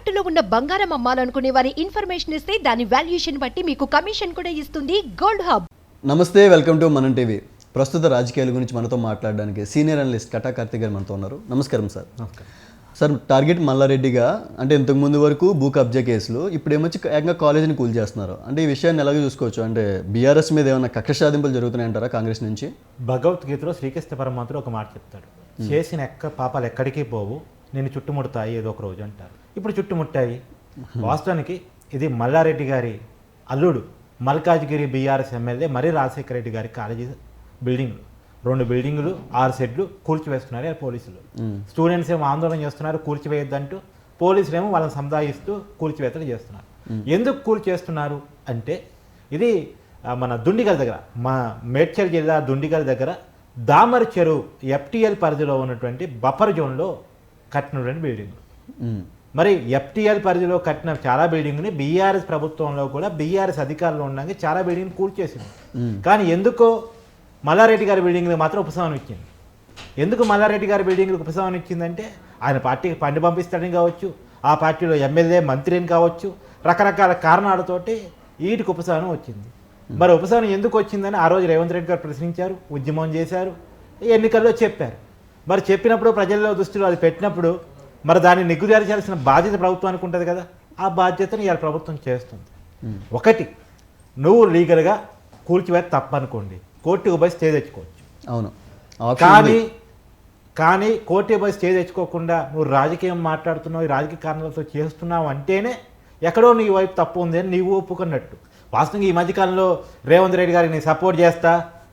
తాకట్టులో ఉన్న బంగారం అమ్మాలనుకునే వారి ఇన్ఫర్మేషన్ ఇస్తే దాని వాల్యుయేషన్ బట్టి మీకు కమిషన్ కూడా ఇస్తుంది గోల్డ్ హబ్. నమస్తే వెల్కమ్ టు మనం టీవీ. ప్రస్తుత రాజకీయాల గురించి మనతో మాట్లాడడానికి సీనియర్ అనలిస్ట్ కటా కార్తిక్ గారు మనతో ఉన్నారు. నమస్కారం సార్. సార్ టార్గెట్ మల్లారెడ్డిగా అంటే ఇంతకు ముందు వరకు భూ కబ్జా కేసులు ఇప్పుడు ఏమొచ్చి ఏకంగా కాలేజీని కూల్ చేస్తున్నారు? అంటే ఈ విషయాన్ని ఎలాగ చూసుకోవచ్చు? అంటే బీఆర్ఎస్ మీద ఏమైనా కక్ష సాధింపులు జరుగుతున్నాయంటారా కాంగ్రెస్ నుంచి? భగవద్గీతలో శ్రీకృష్ణ పరమాత్ముడు ఒక మాట చెప్తాడు. చేసిన ఎక్క పాపాలు ఎక్కడికి పోవు నేను చుట్టుముడతాయి ఏదో ఒక రోజు అంటారు. ఇప్పుడు చుట్టుముట్టాయి. వాస్తవానికి ఇది మల్లారెడ్డి గారి అల్లుడు. మల్కాజ్గిరి బీఆర్ఎస్ ఎమ్మెల్యే మరి రాజశేఖర రెడ్డి గారి కాలేజీ బిల్డింగ్లు. రెండు బిల్డింగులు ఆరు సెట్లు కూల్చివేస్తున్నారు పోలీసులు. స్టూడెంట్స్ ఏమో ఆందోళన చేస్తున్నారు కూల్చివేయొద్దంటూ పోలీసులు ఏమో వాళ్ళని సముదాయిస్తూ కూల్చివేతలు చేస్తున్నారు. ఎందుకు కూల్చేస్తున్నారు అంటే ఇది మన దుండిగల్ దగ్గర మా మేడ్చల్ జిల్లా దుండిగల్ దగ్గర దామర్ చెరువు ఎఫ్టిఎల్ పరిధిలో ఉన్నటువంటి బఫర్ జోన్లో కట్టినటువంటి బిల్డింగ్. మరి ఎఫ్టిఎల్ పరిధిలో కట్టిన చాలా బిల్డింగ్ని బీఆర్ఎస్ ప్రభుత్వంలో కూడా బీఆర్ఎస్ అధికారంలో ఉండగా చాలా బిల్డింగ్ కూల్చేసింది కానీ ఎందుకో మల్లారెడ్డి గారి బిల్డింగ్కి మాత్రం ఉపశమనం ఇచ్చింది. ఎందుకు మల్లారెడ్డి గారి బిల్డింగ్కి ఉపశమనం ఇచ్చిందంటే ఆయన పార్టీకి పండి పంపిస్తాడని కావచ్చు ఆ పార్టీలో ఎమ్మెల్యే మంత్రిని కావచ్చు రకరకాల కారణాలతోటి వీటికి ఉపశమనం వచ్చింది. మరి ఉపశమనం ఎందుకు వచ్చిందని ఆ రోజు రేవంత్ రెడ్డి గారు ప్రశ్నించారు ఉద్యమం చేశారు ఎన్నికల్లో చెప్పారు. మరి చెప్పినప్పుడు ప్రజల్లో దృష్టిలో అది పెట్టినప్పుడు మరి దాన్ని నిగ్గుదేర్చాల్సిన బాధ్యత ప్రభుత్వానికి ఉంటుంది కదా? ఆ బాధ్యతను ఇవాళ ప్రభుత్వం చేస్తుంది. ఒకటి నువ్వు లీగల్గా కూల్చివేత తప్పనుకోండి. కోర్టుకు పోయి స్టే తెచ్చుకోవచ్చు. అవును. కానీ. కానీ కోర్టు పోయి స్టే తెచ్చుకోకుండా నువ్వు రాజకీయం మాట్లాడుతున్నావు ఈ రాజకీయ కారణాలతో చేస్తున్నావు అంటేనే ఎక్కడో నీ వైపు తప్పు ఉంది అని నీవు ఒప్పుకున్నట్టు. వాస్తవంగా ఈ మధ్యకాలంలో రేవంత్ రెడ్డి గారికి నేను సపోర్ట్ చేస్తా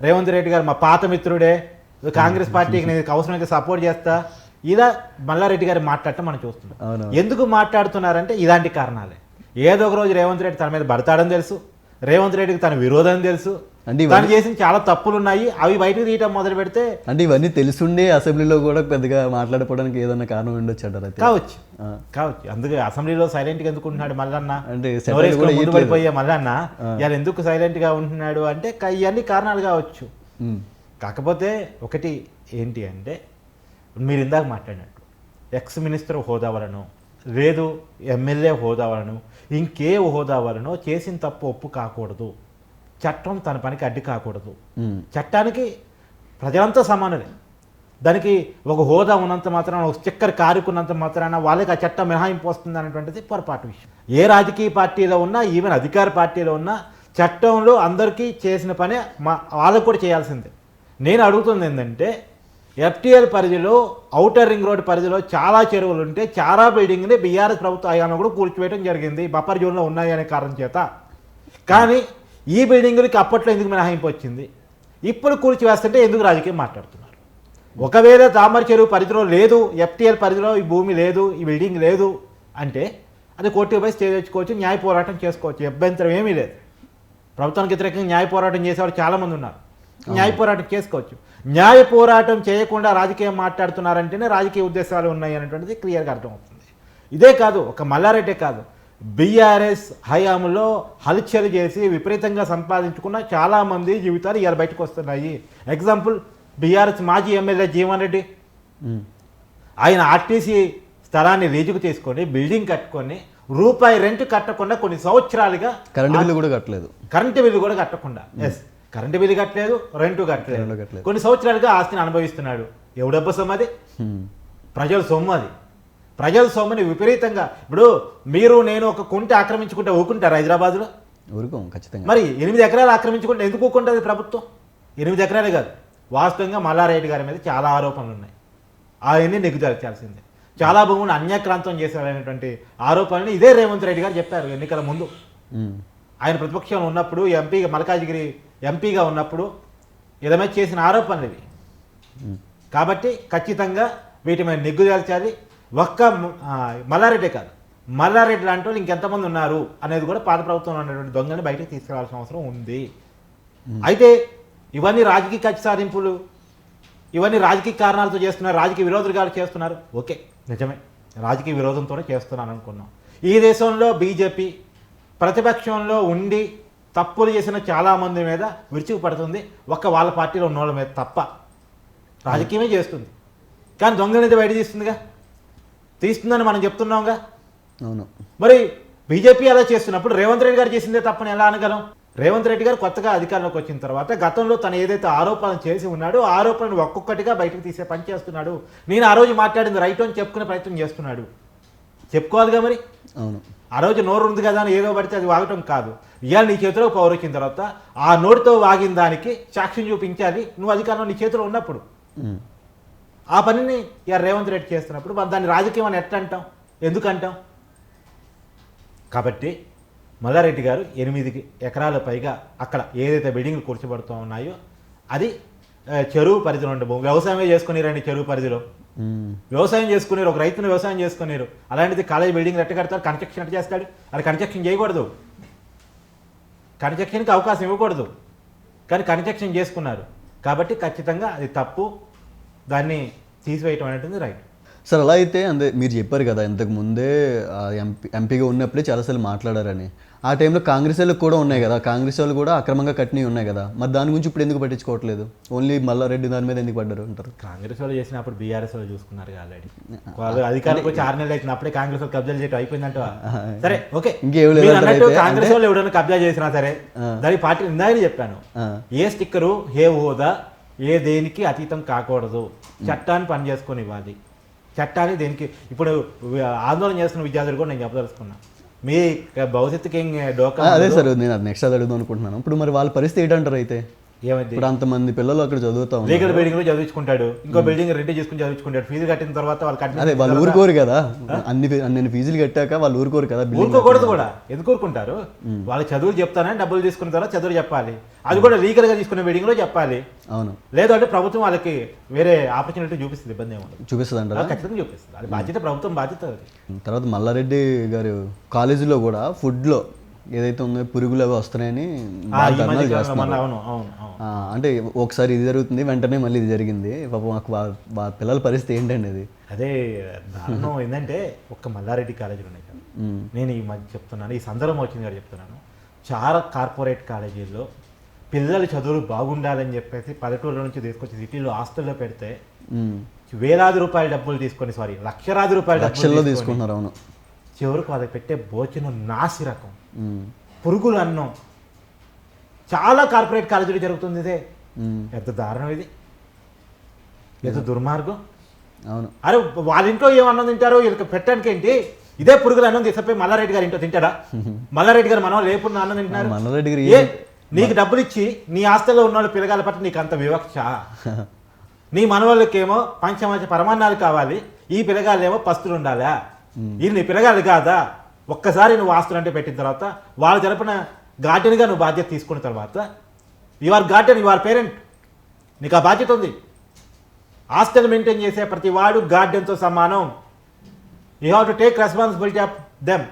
రేవంత్ రెడ్డి గారు మా పాత మిత్రుడే కాంగ్రెస్ పార్టీకి నేను అవసరమైతే సపోర్ట్ చేస్తా. ఇలా మల్లారెడ్డి గారు మాట్లాడటం మనం చూస్తున్నాం. ఎందుకు మాట్లాడుతున్నారంటే ఇలాంటి కారణాలే. ఏదో ఒక రోజు రేవంత్ రెడ్డి తన మీద పడతాడని తెలుసు. రేవంత్ రెడ్డికి తన విరోధం తెలుసు. తను చేసిన చాలా తప్పులు ఉన్నాయి అవి బయటకు తీయటం మొదలు పెడితే అంటే ఇవన్నీ తెలుసుండే అసెంబ్లీలో కూడా పెద్దగా మాట్లాడకపోవడానికి ఏదైనా కారణం ఉండొచ్చు అంటారు కావచ్చు. కావచ్చు. అందుకే అసెంబ్లీలో సైలెంట్గా ఎందుకు ఉంటున్నాడు మల్లన్న? అంటే. పడిపోయే మల్లన్న. ఇవాళ ఎందుకు సైలెంట్గా ఉంటున్నాడు అంటే ఇవన్నీ కారణాలు కావచ్చు. కాకపోతే ఒకటి ఏంటి అంటే మీరు ఇందాక మాట్లాడినట్టు ఎక్స్ మినిస్టర్ హోదా వలన లేదు ఎమ్మెల్యే హోదా వలన ఇంకే హోదా వలన చేసిన తప్పు ఒప్పు కాకూడదు. చట్టం తన పనికి అడ్డు కాకూడదు. చట్టానికి ప్రజలంతా సమానులే. దానికి ఒక హోదా ఉన్నంత మాత్రాన ఒక స్టిక్కర్ కారుకున్నంత మాత్రాన వాళ్ళకి ఆ చట్టం మినహాయింపు వస్తుంది అనేటువంటిది పొరపాటు విషయం. ఏ రాజకీయ పార్టీలో ఉన్నా ఈవెన్ అధికార పార్టీలో ఉన్నా చట్టంలో అందరికీ చేసిన పనే మా వాళ్ళకు కూడా చేయాల్సిందే. నేను అడుగుతుంది ఏంటంటే ఎఫ్టీఎల్ పరిధిలో ఔటర్ రింగ్ రోడ్ పరిధిలో చాలా చెరువులు ఉంటే చాలా బిల్డింగ్ని బీఆర్ఎస్ ప్రభుత్వ హయాంలో కూడా కూల్చివేయడం జరిగింది. బఫర్ జోన్లో ఉన్నాయి అనే కారణం చేత. కానీ ఈ బిల్డింగులకి అప్పట్లో ఎందుకు మినహాయింపు వచ్చింది? ఇప్పుడు కూల్చివేస్తుంటే ఎందుకు రాజకీయం మాట్లాడుతున్నారు? ఒకవేళ తామర చెరువు పరిధిలో లేదు ఎఫ్టీఎల్ పరిధిలో ఈ భూమి లేదు ఈ బిల్డింగ్ లేదు అంటే అది కోర్టుకు పోయి స్టే తెచ్చుకోవచ్చు న్యాయ పోరాటం చేసుకోవచ్చు. అభ్యంతరం ఏమీ లేదు. ప్రభుత్వానికి వ్యతిరేకంగా న్యాయ పోరాటం చేసేవారు చాలామంది ఉన్నారు. న్యాయ పోరాటం చేసుకోవచ్చు. న్యాయ పోరాటం చేయకుండా రాజకీయం మాట్లాడుతున్నారంటేనే రాజకీయ ఉద్దేశాలు ఉన్నాయి అనేటువంటిది క్లియర్గా అర్థమవుతుంది. ఇదే కాదు ఒక మల్లారెడ్డే కాదు. బీఆర్ఎస్ హయాంలో హల్చల్ చేసి విపరీతంగా సంపాదించుకున్న చాలామంది జీవితాలు ఇవాళ బయటకు వస్తున్నాయి. ఎగ్జాంపుల్ బీఆర్ఎస్ మాజీ ఎమ్మెల్యే జీవన్ రెడ్డి. ఆయన ఆర్టీసీ స్థలాన్ని లీజుకు తీసుకొని బిల్డింగ్ కట్టుకొని రూపాయి రెంట్ కట్టకుండా కొన్ని సంవత్సరాలుగా కరెంటు బిల్లు కూడా కట్టలేదు. కరెంటు బిల్లు కూడా కట్టకుండా. ఎస్ కరెంటు బిల్లు కట్టలేదు రెంట్ కట్టలేదు. కొన్ని సంవత్సరాలుగా ఆస్తిని అనుభవిస్తున్నాడు. ఎవడబ్బ సొమ్ము అది. ప్రజల సొమ్ము అది. ప్రజల సొమ్ముని విపరీతంగా. ఇప్పుడు మీరు నేను ఒక కుంట ఆక్రమించుకుంటే ఊకుంటారు హైదరాబాద్లో? ఊరుకోం ఖచ్చితంగా. మరి ఎనిమిది ఎకరాలు ఆక్రమించుకుంటే ఎందుకు ఊకుంటుంది ప్రభుత్వం? ఎనిమిది ఎకరాలే కాదు. వాస్తవంగా మల్లారెడ్డి గారి మీద చాలా ఆరోపణలు ఉన్నాయి. అవన్నీ నెగ్గుదాల్చాల్సిందే చాలా భూములు అన్యాక్రాంతం చేశారనేటువంటి ఆరోపణలు ఇదే రేవంత్ రెడ్డి గారు చెప్పారు ఎన్నికల ముందు. ఆయన ప్రతిపక్షంలో ఉన్నప్పుడు ఎంపీగా మల్కాజిగిరి ఎంపీగా ఉన్నప్పుడు ఇదమే చేసిన ఆరోపణలు ఇవి. కాబట్టి ఖచ్చితంగా వీటి మీద నిగ్గుదేల్చాలి ఒక్క మల్లారెడ్డి కాదు. మల్లారెడ్డి లాంటి వాళ్ళు ఇంకెంతమంది ఉన్నారు అనేది కూడా పాత ప్రభుత్వంలో ఉన్నటువంటి దొంగని బయటకు తీసుకురావాల్సిన అవసరం ఉంది. అయితే ఇవన్నీ రాజకీయ కక్ష సాధింపులు ఇవన్నీ రాజకీయ కారణాలతో చేస్తున్నారు రాజకీయ విరోధులు గారు చేస్తున్నారు. ఓకే నిజమే. రాజకీయ విరోధంతోనే చేస్తున్నాను అనుకున్నాం. ఈ దేశంలో బీజేపీ ప్రతిపక్షంలో ఉండి తప్పులు చేసిన చాలామంది మీద విరుచుకు పడుతుంది. ఒక్క వాళ్ళ పార్టీలో ఉన్న వాళ్ళ మీద తప్ప. రాజకీయమే చేస్తుంది. కానీ దొంగలైతే బయట తీస్తుందిగా. తీస్తుందని మనం చెప్తున్నాంగా. అవును. మరి బీజేపీ అలా చేస్తున్నప్పుడు రేవంత్ రెడ్డి గారు చేసిందే తప్పని ఎలా అనగలం? రేవంత్ రెడ్డి గారు కొత్తగా అధికారంలోకి వచ్చిన తర్వాత గతంలో తను ఏదైతే ఆరోపణలు చేసి ఉన్నాడో ఆరోపణలు ఒక్కొక్కటిగా బయటకు తీసే పని చేస్తున్నాడు. నేను ఆ రోజు మాట్లాడింది రైట్ అని చెప్పుకునే ప్రయత్నం చేస్తున్నాడు. చెప్పుకోవాలిగా మరి? అవును. ఆ రోజు నోరు ఉంది కదా అని ఏదో పడితే అది వాగటం కాదు. ఇవాళ నీ చేతిలో పవర్ వచ్చిన తర్వాత ఆ నోటితో వాగిన దానికి సాక్ష్యం చూపించాలి. నువ్వు అధికారంలో నీ చేతిలో ఉన్నప్పుడు. ఆ పనిని ఇక రేవంత్ రెడ్డి చేస్తున్నప్పుడు మనం దాన్ని రాజకీయం అని ఎట్లా అంటాం ఎందుకు అంటాం కాబట్టి మల్లారెడ్డి గారు ఎనిమిది ఎకరాల పైగా అక్కడ ఏదైతే బిల్డింగ్లు కూర్చోబడుతూ ఉన్నాయో అది చెరువు పరిధిలో ఉండే భూమి. వ్యవసాయమే చేసుకునేరండి చెరువు పరిధిలో. వ్యవసాయం చేసుకునేరు ఒక రైతును వ్యవసాయం చేసుకునేరు. అలాంటిది కాలేజ్ బిల్డింగ్ ఎట్ట కడతాడు కన్స్ట్రక్షన్ ఎట్ట చేస్తాడు? అది కన్స్ట్రక్షన్ చేయకూడదు. కన్స్ట్రక్షన్కి అవకాశం ఇవ్వకూడదు. కానీ కన్స్ట్రక్షన్ చేసుకున్నారు. కాబట్టి ఖచ్చితంగా అది తప్పు. దాన్ని తీసివేయటం అనేది రైట్. సార్ అలా అయితే అందే మీరు చెప్పారు కదా ఇంతకు ముందే ఎంపీ ఎంపీగా ఉన్నప్పుడే చాలాసార్లు మాట్లాడారని. ఆ టైంలో కాంగ్రెస్ వాళ్ళకి కూడా ఉన్నాయి కదా. కాంగ్రెస్ వాళ్ళు కూడా అక్రమంగా కట్టినవి ఉన్నాయి కదా. మరి దాని గురించి ఇప్పుడు ఎందుకు పట్టించుకోవట్లేదు? ఓన్లీ మల్లారెడ్డి దాని మీద ఎందుకు పడ్డారు అంటారు? కాంగ్రెస్ వాళ్ళు చేసినప్పుడు బీఆర్ఎస్ వాళ్ళు చూసుకున్నారు ఆల్రెడీ. వాళ్ళు అధికారంకి వచ్చి ఆరు నెలలు అయిపోయింది అప్పుడే కాంగ్రెస్ వాళ్ళు కబ్జాలు చేయటం అయిపోయిందంట సరే ఓకే. ఇంకేం లేదు అయితే. కాంగ్రెస్ వాళ్ళు ఎవరైనా కబ్జా చేసినా సరే దానికి పార్టీ ఇందాక చెప్పాను. ఏ స్టిక్కరు ఏ హోదా ఏ దేనికి అతీతం కాకూడదు. చట్టాన్ని పని చేసుకొని ఇవ్వాలి. చట్టాన్ని దేనికి ఇప్పుడు ఆందోళన చేస్తున్న విద్యార్థులు కూడా నేను చెప్పదలుచుకున్నా. మీ భవిష్యత్తుకి అదే సార్ నేను అది నెక్స్ట్ అది అడుగుదాం అనుకుంటున్నాను. ఇప్పుడు మరి వాళ్ళ పరిస్థితి ఏంటంటారు అయితే? ఏమైంది? ఇప్పుడు అంతమంది పిల్లలు అక్కడ చదువుతా లీగల్ బిల్డింగ్లో చదివించుకుంటాడు. ఇంకో బిల్డింగ్ రెంట్ చేసుకుని చదివించుకుంటాడు. ఫీజు కట్టిన తర్వాత వాళ్ళు కట్టిన అదే వాళ్ళు ఊరుకోరు కదా. అన్ని అన్ని ఫీజులు కట్టాక వాళ్ళు ఊరుకోరు కదా ఊరుకోకూడదు కూడా. ఎందుకు ఊరుకుంటారు? వాళ్ళ చదువులు చెప్తానని డబ్బులు తీసుకున్న తర్వాత చదువులు చెప్పాలి. అది కూడా లీగల్గా తీసుకునే బిల్డింగ్లో చెప్పాలి. అవును. లేదు అంటే ప్రభుత్వం వాళ్ళకి వేరే ఆపర్చునిటీ చూపిస్తుంది ఇబ్బంది ఏముండదు చూపిస్తుంది అంటారా ఖచ్చితంగా చూపిస్తుంది. అది బాధ్యత ప్రభుత్వం బాధ్యత తర్వాత మల్లారెడ్డి గారు కాలేజీలో కూడా ఫుడ్లో ఏదైతే ఉందో పురుగులు అవి వస్తున్నాయని అంటే ఒకసారి ఇది జరుగుతుంది వెంటనే మళ్ళీ ఇది జరిగింది. పాపం మాకు పిల్లల పరిస్థితి ఏంటండి అది అదే దారుణం ఏంటంటే ఒక్క మల్లారెడ్డి కాలేజీలు ఉన్నాయి కదా. నేను ఈ మధ్య చెప్తున్నాను ఈ సందర్భం వచ్చింది కదా చెప్తున్నాను. చాలా కార్పొరేట్ కాలేజీల్లో పిల్లల చదువులు బాగుండాలని చెప్పేసి పల్లెటూరుల నుంచి తీసుకొచ్చి సిటీలో హాస్టల్లో పెడితే. వేలాది రూపాయల డబ్బులు తీసుకొని సారీ లక్షలాది రూపాయల డబ్బులు తీసుకుంటున్నారు అవును. చివరికి వాళ్ళకి పెట్టే భోజనం నాసి రకం. పురుగులు అన్నం. చాలా కార్పొరేట్ కాలేజీలో జరుగుతుంది ఇదే. ఎంత దారుణం ఇది. ఎంత దుర్మార్గం. అవును. అరే వాళ్ళ ఇంట్లో ఏం అన్నం తింటారో? వీళ్ళకి పెట్టడానికి ఏంటి? ఇదే పురుగులు అన్నం తీసుకుపోయి మల్లారెడ్డి గారి ఇంట్లో తింటాడా? మల్లారెడ్డి గారు మనం లేపున్న అన్నం తింటున్నారు? మల్లారెడ్డి గారు ఏ నీకు డబ్బులు ఇచ్చి నీ ఆస్తిలో ఉన్న వాళ్ళు పిల్లగాల పట్ల నీకు అంత వివక్ష? నీ మనవాళ్ళకేమో పంచమంచ పరమాన్నాలు కావాలి. ఈ పిల్లగాళ్ళేమో పస్తులు ఉండాలా ఇది నీ పిల్లగాళ్ళు కాదా? ఒక్కసారి నువ్వు ఆస్తులు అంటే పెట్టిన తర్వాత వాళ్ళ తరపున గార్డెన్గా నువ్వు బాధ్యత తీసుకున్న తర్వాత you are guardian you are parent నీకు ఆ బాధ్యత ఉంది. హాస్టల్ మెయింటైన్ చేసే ప్రతి వాడు గార్డెన్తో సమానం. You have to take responsibility of them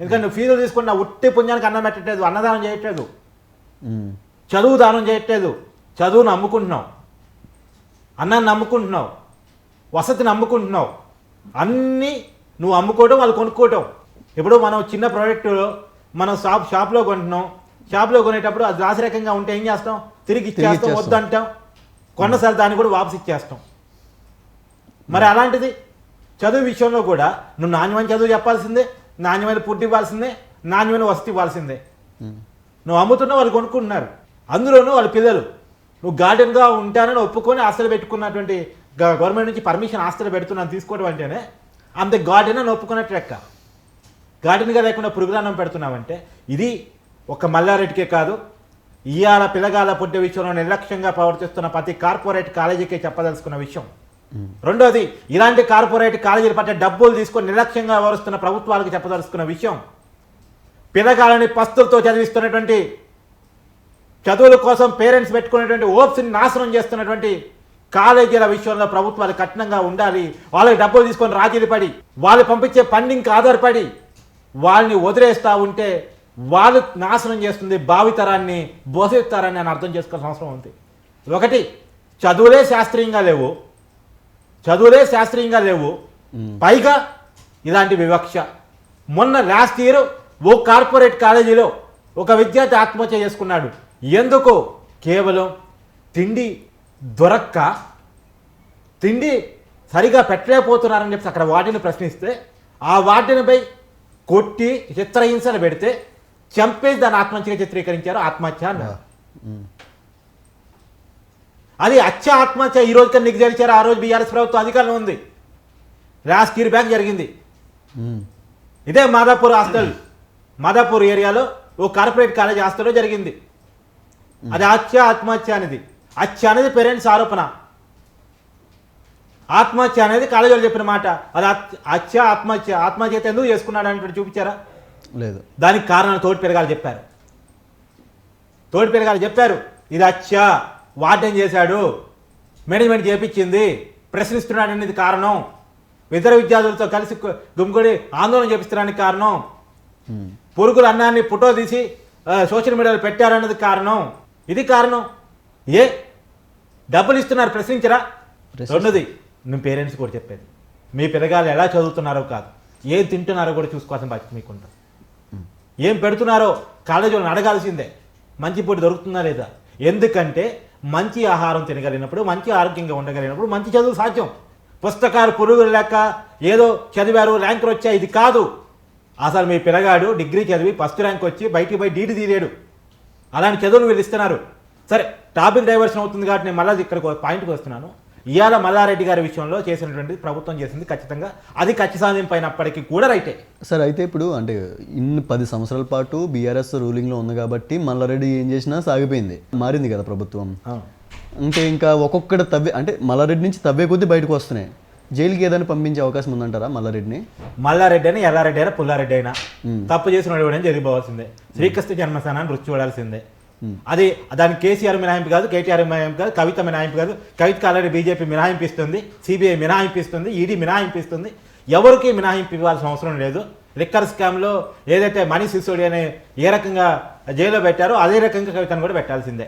ఎందుకంటే నువ్వు ఫీజులు తీసుకున్న ఉట్టి పుణ్యానికి అన్నం పెట్టట్లేదు అన్నదానం చేయట్లేదు. చదువు దానం చేయట్లేదు. చదువును అమ్ముకుంటున్నావు అన్నాన్ని నమ్ముకుంటున్నావు. వసతిని అమ్ముకుంటున్నావు అన్నీ నువ్వు అమ్ముకోవడం వాళ్ళు కొనుక్కోవటం. ఇప్పుడు మనం చిన్న ప్రోడక్ట్ మనం షాప్ షాప్లో కొంటున్నాం. షాప్లో కొనేటప్పుడు అది రాసిరకంగా ఉంటే ఏం చేస్తాం? తిరిగి ఇచ్చేస్తాం. వద్దంటాం. కొన్నసారి దాన్ని కూడా వాపస్ ఇచ్చేస్తాం. మరి అలాంటిది చదువు విషయంలో కూడా నువ్వు నాణ్యమైన చదువు చెప్పాల్సిందే నాణ్యమైన ఫుడ్ ఇవ్వాల్సిందే నాణ్యమైన వసతి ఇవ్వాల్సిందే. నువ్వు అమ్ముతున్నా వాళ్ళు కొనుక్కుంటున్నారు అందులోనూ వాళ్ళ పిల్లలు నువ్వు గార్డెన్గా ఉంటానని ఒప్పుకొని ఆస్తులు పెట్టుకున్నటువంటి గవర్నమెంట్ నుంచి పర్మిషన్ ఆస్తులు పెడుతున్నాను తీసుకోవడం అంటేనే అంతే గార్డెన్ అని ఒప్పుకున్నట్టు లెక్క. గార్డెన్గా లేకుండా పురుగులన్నం పెడుతున్నామంటే ఇది ఒక మల్లారెడ్డికే కాదు ఇవాళ పిల్లగాల పుట్టే విషయంలో నిర్లక్ష్యంగా ప్రవర్తిస్తున్న ప్రతి కార్పొరేట్ కాలేజీకే చెప్పదలుచుకున్న విషయం. రెండోది ఇలాంటి కార్పొరేట్ కాలేజీలు పట్టే డబ్బులు తీసుకొని నిర్లక్ష్యంగా వ్యవహరిస్తున్న ప్రభుత్వాలకు చెప్పదలుచుకున్న విషయం. పిల్లగాలని పస్తులతో చదివిస్తున్నటువంటి చదువుల కోసం పేరెంట్స్ పెట్టుకునేటువంటి ఓప్స్ని నాశనం చేస్తున్నటువంటి కాలేజీల విషయంలో ప్రభుత్వాలు కఠినంగా ఉండాలి. వాళ్ళకి డబ్బులు తీసుకొని రాజీలు పడి వాళ్ళు పంపించే ఫండింగ్కి ఆధారపడి వాళ్ళని వదిలేస్తూ ఉంటే వాళ్ళు నాశనం చేస్తుంది భావితరాన్ని భవిష్యత్తరాన్ని అని అర్థం చేసుకోవాల్సిన అవసరం ఉంది. ఒకటి చదువులే శాస్త్రీయంగా లేవు. చదువులే శాస్త్రీయంగా లేవు. పైగా ఇలాంటి వివక్ష. మొన్న లాస్ట్ ఇయర్ ఓ కార్పొరేట్ కాలేజీలో ఒక విద్యార్థి ఆత్మహత్య చేసుకున్నాడు. ఎందుకు? కేవలం తిండి దొరక్క తిండి సరిగా పెట్టలేకపోతున్నారని చెప్పి అక్కడ వాటిని ప్రశ్నిస్తే ఆ వాటినిపై కొట్టి చిత్రహింసలు పెడితే చంపేసి దాన్ని ఆత్మహత్యగా చిత్రీకరించారు ఆత్మహత్య అన్నారు. అది అచ్చ ఆత్మహత్య ఈ రోజు కన్నా నీకు తెలిసారు? ఆ రోజు బీఆర్ఎస్ ప్రభుత్వం అధికారంలో ఉంది. రాస్కీర్ బ్యాంక్ జరిగింది. ఇదే మాదాపూర్ హాస్టల్. మాదాపూర్ ఏరియాలో ఓ కార్పొరేట్ కాలేజ్ హాస్టల్లో జరిగింది. అది హత్య ఆత్మహత్య అనేది. హత్య అనేది పేరెంట్స్ ఆరోపణ. ఆత్మహత్య అనేది కాలేజీలో చెప్పిన మాట. అది హత్య- హత్య ఆత్మహత్య ఆత్మహత్య అయితే ఎందుకు చేసుకున్నాడు అంటే చూపించారా? లేదు. దానికి కారణాలు తోటి పెరగాలి చెప్పారు. తోటి పెరగాలి చెప్పారు ఇది హత్య వార్డెన్ చేశాడు మేనేజ్మెంట్ చేపించింది ప్రశ్నిస్తున్నాడు అనేది కారణం. ఇతర విద్యార్థులతో కలిసి గుమ్మిగూడి ఆందోళన చేపిస్తున్నానికి కారణం. పురుగుల అన్నాన్ని ఫోటో తీసి సోషల్ మీడియాలో పెట్టారన్నది కారణం. ఇది కారణం. ఏ? డబ్బులు ఇస్తున్నారు ప్రశ్నించరా. రెండోది నేను పేరెంట్స్ కూడా చెప్పేది. మీ పిల్లగాళ్ళు ఎలా చదువుతున్నారో కాదు. ఏం తింటున్నారో కూడా చూసుకోవాల్సిన బాధ్యత మీకుంటుంది. ఏం పెడుతున్నారో కాలేజీలను అడగాల్సిందే. మంచి పూట దొరుకుతుందా లేదా? ఎందుకంటే మంచి ఆహారం తినగలిగినప్పుడు మంచి ఆరోగ్యంగా ఉండగలిగినప్పుడు మంచి చదువు సాధ్యం. పుస్తకాలు పురుగులు లెక్క ఏదో చదివారు ర్యాంకులు వచ్చాయి ఇది కాదు. అసలు మీ పిల్లగాడు డిగ్రీ చదివి ఫస్ట్ ర్యాంక్ వచ్చి బయటికి పోయి డీటీ తీలేడు అలాంటి చదువులు వీళ్ళు ఇస్తున్నారు. సరే టాపిక్ డైవర్షన్ అవుతుంది కాబట్టి నేను మళ్ళీ ఇక్కడికి ఒక పాయింట్కి వస్తున్నాను. ఇవాళ మల్లారెడ్డి గారి విషయంలో చేసినటువంటి ప్రభుత్వం చేసింది ఖచ్చితంగా. అది ఖచ్చి సాధింపైనప్పటికీ కూడా రైటే. సార్ అయితే ఇప్పుడు అంటే ఇన్ని పది సంవత్సరాల పాటు బీఆర్ఎస్ రూలింగ్లో ఉంది కాబట్టి మల్లారెడ్డి ఏం చేసినా సాగిపోయింది. మారింది కదా ప్రభుత్వం. అంటే ఇంకా ఒక్కొక్కటి తవ్వే అంటే మల్లారెడ్డి నుంచి తవ్వే కొద్దీ బయటకు వస్తున్నాయి. జైలుకి ఏదైనా పంపించే అవకాశం ఉందంటారా మల్లారెడ్డిని? మల్లారెడ్డి అయినా ఎల్లారెడ్డి అయినా పుల్లారెడ్డి అయినా. తప్పు చేసిన ఎవడైనా జరిగిపోవాల్సిందే శ్రీకృష్ణ జన్మస్థానాన్ని రుచి చూడాల్సిందే. అది దానికి కేసీఆర్ మినహాయింపు కాదు కేటీఆర్ మినహాయింపు కాదు కవిత మినహాయింపు కాదు. కవితకు ఆల్రెడీ బీజేపీ మినహాయింపు ఇస్తుంది సిబిఐ మినహాయింపు ఇస్తుంది ఈడీ మినహాయింపు ఇస్తుంది ఎవరికి మినహాయింపు ఇవ్వాల్సిన అవసరం లేదు. లిక్కర్ స్కామ్లో ఏదైతే మనీ సిసోడి అనే ఏ రకంగా జైల్లో పెట్టారో అదే రకంగా కవితను కూడా పెట్టాల్సిందే.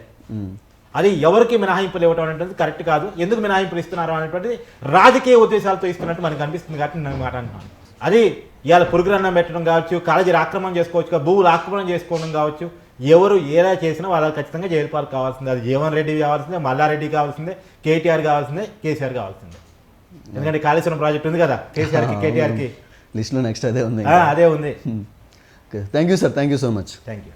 అది ఎవరికి మినహాయింపులు ఇవ్వడం అనేటువంటిది కరెక్ట్ కాదు. ఎందుకు మినహాయింపులు ఇస్తున్నారు అనేటువంటిది రాజకీయ ఉద్దేశాలతో ఇస్తున్నట్టు మనకు అనిపిస్తుంది కాబట్టి నేను మాట అంటున్నాను. అది ఇవాళ పురుగురన్నం పెట్టడం కావచ్చు కాలేజీలు ఆక్రమణ చేసుకోవచ్చు భూములు ఆక్రమణ చేసుకోవడం కావచ్చు ఎవరు ఏలా చేసినా వాళ్ళకి ఖచ్చితంగా జైలు పాలు కావాల్సిందే. అది జీవన్ రెడ్డి కావాల్సిందే మల్లారెడ్డి కావాల్సిందే కేటీఆర్ కావాల్సిందే కేసీఆర్ కావాల్సిందే. ఎందుకంటే కాళేశ్వరం ప్రాజెక్ట్ ఉంది కదా కేసీఆర్కి కేటీఆర్కి. లిస్ట్లో నెక్స్ట్ అదే ఉంది. అదే ఉంది. Thank you sir thank you so much thank you